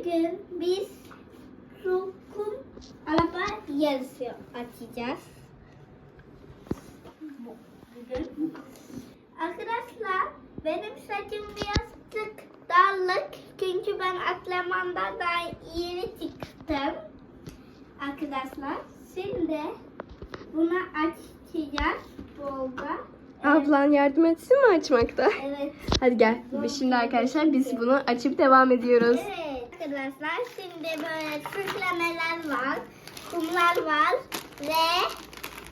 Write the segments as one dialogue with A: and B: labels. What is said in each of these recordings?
A: Bugün biz su, kum, araba yarışı açacağız. Bugün. Arkadaşlar benim saçım birazcık darlık. Çünkü ben atlamandan daha yeni çıktım. Arkadaşlar şimdi bunu açacağız bolda.
B: Ablan yardım etsin mi açmakta?
A: Evet.
B: Hadi gel. Şimdi arkadaşlar biz bunu açıp devam ediyoruz.
A: Evet arkadaşlar şimdi böyle süslemeler var, kumlar var ve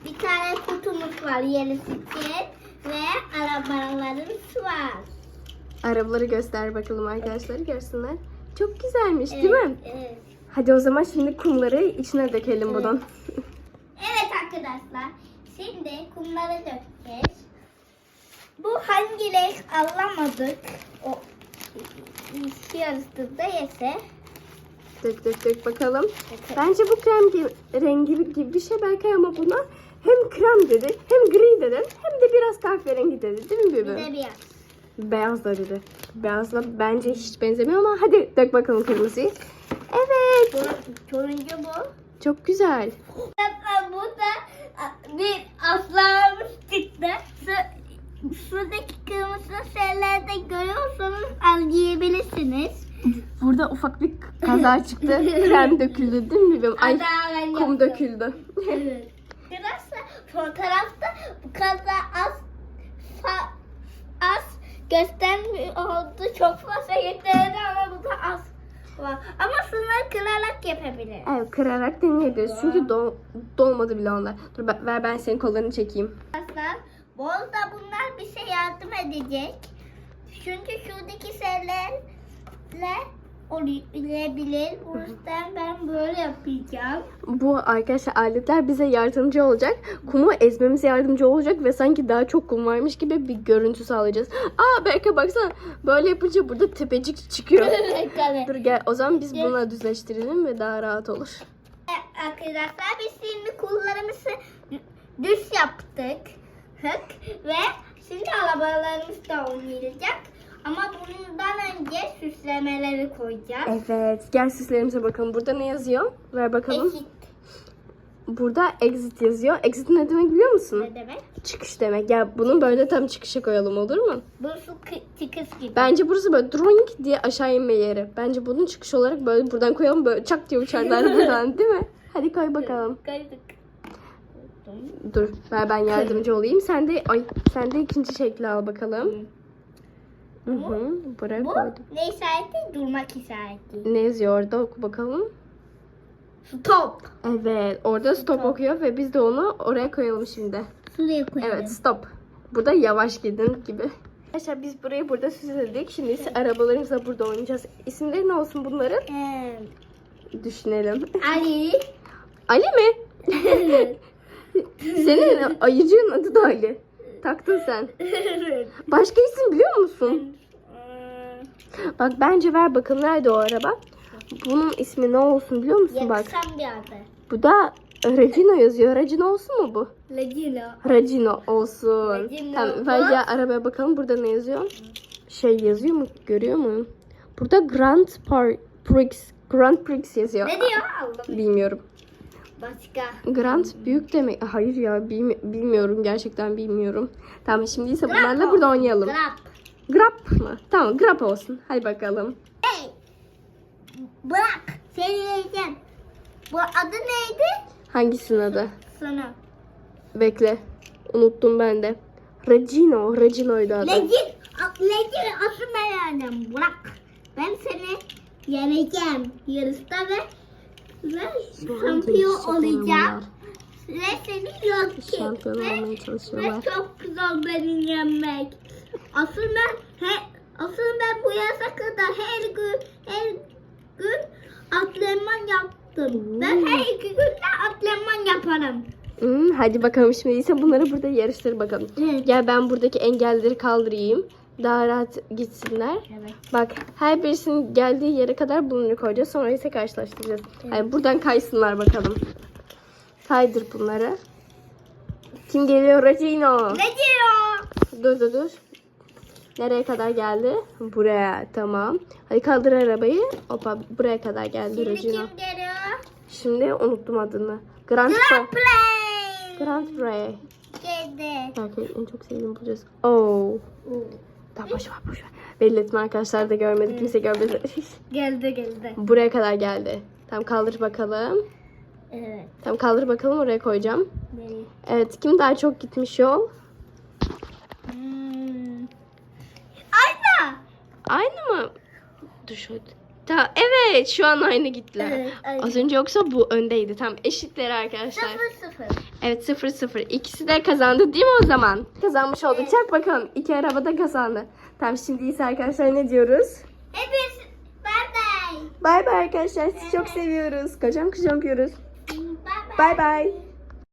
A: bir tane kutumuz var yeni için ve arabalarımız var.
B: Arabaları göster bakalım arkadaşlar görsünler. Çok güzelmiş değil mi?
A: Evet.
B: Hadi o zaman şimdi kumları içine dökelim bunun.
A: Evet arkadaşlar şimdi kumları dökeceğiz. Bu hangi renk anlamadık. O yarıştırdı yese.
B: Dök dök dök bakalım. Bence bu krem gibi, rengi gibi bir şey Berkay ama buna hem krem dedi hem gri dedi hem de biraz kahverengi dedi değil mi
A: Bir
B: Bibi?
A: de beyaz.
B: Beyaz da dedi. Beyazla bence hiç benzemiyor ama hadi dök bakalım kırmızıyı. Evet.
A: Bu, turuncu bu.
B: Çok güzel.
A: Hatta burada bir aslanımız çıktı. Şu, şuradaki kırmızı şeylerde görüyorsanız anlayabilirsiniz.
B: Burada ufak bir kaza çıktı. Krem döküldü değil mi? Ay
A: ben
B: kum döküldü.
A: Evet. Arkadaşlar fotoğrafta bu kadar az az göstermiyor oldu. Çok fazla gösterdi ama bu da az var. Ama şunları kırarak yapabilir.
B: Evet kırarak deneyebiliriz. Çünkü do- dolmadı bile onlar. Dur ver ben senin kollarını çekeyim.
A: Arkadaşlar bu arada bunlar bize yardım edecek. Çünkü şuradaki şeylerle olabilir. O yüzden ben böyle yapacağım.
B: Bu arkadaşlar aletler bize yardımcı olacak. Kumu ezmemize yardımcı olacak ve sanki daha çok kum varmış gibi bir görüntü sağlayacağız. Aa Berke baksana böyle yapınca burada tepecik çıkıyor. Dur gel o zaman biz bunu düzleştirelim ve daha rahat olur.
A: Arkadaşlar biz şimdi kullarımızı düz yaptık. Hık. Ve şimdi arabalarımız da oynayacak. Ama bundan önce süslemeleri koyacağız.
B: Evet gel süslerimize bakalım. Burada ne yazıyor? Ver bakalım.
A: Eşit
B: Burada exit yazıyor. Exit ne demek biliyor musun?
A: ne demek?
B: Çıkış demek. Ya bunu böyle tam çıkışa koyalım olur mu?
A: Bu su kı- çıkış gibi.
B: Bence burası böyle drawing diye aşağı inme yeri. Bence bunun çıkış olarak böyle buradan koyalım böyle çak diye uçarlar buradan değil mi? Hadi koy bakalım. Dur ver ben yardımcı olayım. Sen de ay sen de ikinci şekli al bakalım. Hı hı. Buraya
A: Bu
B: koydum.
A: ne işareti? Durmak işareti.
B: Ne yazıyor orada oku bakalım.
A: Stop.
B: Evet orada stop okuyor ve biz de onu oraya koyalım şimdi.
A: Şuraya koyalım.
B: Evet stop. Burada yavaş gidin gibi. Arkadaşlar biz burayı burada süsledik. Şimdi ise arabalarımızla burada oynayacağız. İsimleri ne olsun bunların?
A: Ee,
B: Düşünelim.
A: Ali.
B: Ali mi? Senin ayıcığın adı da Ali. Taktın sen. Başka isim biliyor musun?
A: Ee,
B: Bak bence ver bakalım nerede o araba? Bunun ismi ne olsun biliyor musun bak?
A: Yakışan bir adı.
B: Bu da Regino yazıyor. Regino olsun mu bu?
A: Legino.
B: Regino olsun.
A: Regino.
B: Tamam ver ya arabaya bakalım burada ne yazıyor? Şey yazıyor mu? Görüyor muyum? Burada Grand Par Prix Grand Prix yazıyor.
A: Ne diyor?
B: Bilmiyorum.
A: Başka.
B: Grand büyük demek. Hayır ya bilmi- bilmiyorum gerçekten bilmiyorum. Tamam şimdi ise bunlarla burada oynayalım.
A: Grab.
B: Grab mı? Tamam grab olsun. Hadi bakalım.
A: Hey. Bırak. Seni yiyeceğim. Bu adı neydi?
B: Hangisinin adı?
A: Sana.
B: Bekle. Unuttum ben de. Regino. Regino'ydu adı.
A: Legin. Legin asıl beğendim. Bırak. Ben seni yeneceğim. Yarışta ve ve şampiyon olacağım. Ve seni yok
B: Şampiyon olmaya
A: Ve
B: çalışıyorlar.
A: çok güzel beni yenmek. Asıl ben he, asıl ben bu yaşa kadar her gün her gün antrenman yaptım. Ben her iki günde antrenman yaparım.
B: Hmm, hadi bakalım şimdi ise bunları burada yarıştır bakalım.
A: Evet.
B: Gel ben buradaki engelleri kaldırayım. Daha rahat gitsinler.
A: Evet.
B: Bak her birisinin geldiği yere kadar bunları koyacağız. Sonra ise karşılaştıracağız. Yani buradan kaysınlar bakalım. Kaydır bunları. Kim geliyor? Regino.
A: Ne diyor?
B: Dur dur dur. Nereye kadar geldi? Buraya. Tamam. Hadi kaldır arabayı. Hoppa buraya kadar geldi
A: Şimdi
B: Regina.
A: kim geliyor?
B: Şimdi unuttum adını. Grand
A: Grand
B: Prix. Grand Prix.
A: Geldi.
B: Belki en çok sevdiğim bulacağız. Oo. Tamam boş ver boş ver. Belli etme arkadaşlar da görmedi. Kimse görmedi.
A: Geldi geldi.
B: Buraya kadar geldi. Tamam kaldır bakalım.
A: Evet.
B: Tamam kaldır bakalım oraya koyacağım.
A: Benim.
B: Evet kim daha çok gitmiş yol?
A: Hmm. Ayna.
B: Aynı mı? Dur şöyle. Ta evet şu an aynı gittiler.
A: Evet, aynı.
B: Az önce yoksa bu öndeydi. Tam eşitler arkadaşlar.
A: Sıfır sıfır.
B: Evet 0 0. İkisi de kazandı değil mi o zaman? Kazanmış olduk. Çak bakalım. İki araba da kazandı. Tamam şimdi ise arkadaşlar ne diyoruz?
A: Hepiniz bye bye.
B: Bay bay arkadaşlar. Sizi çok seviyoruz. Kocam kocam yapıyoruz. Bay bay.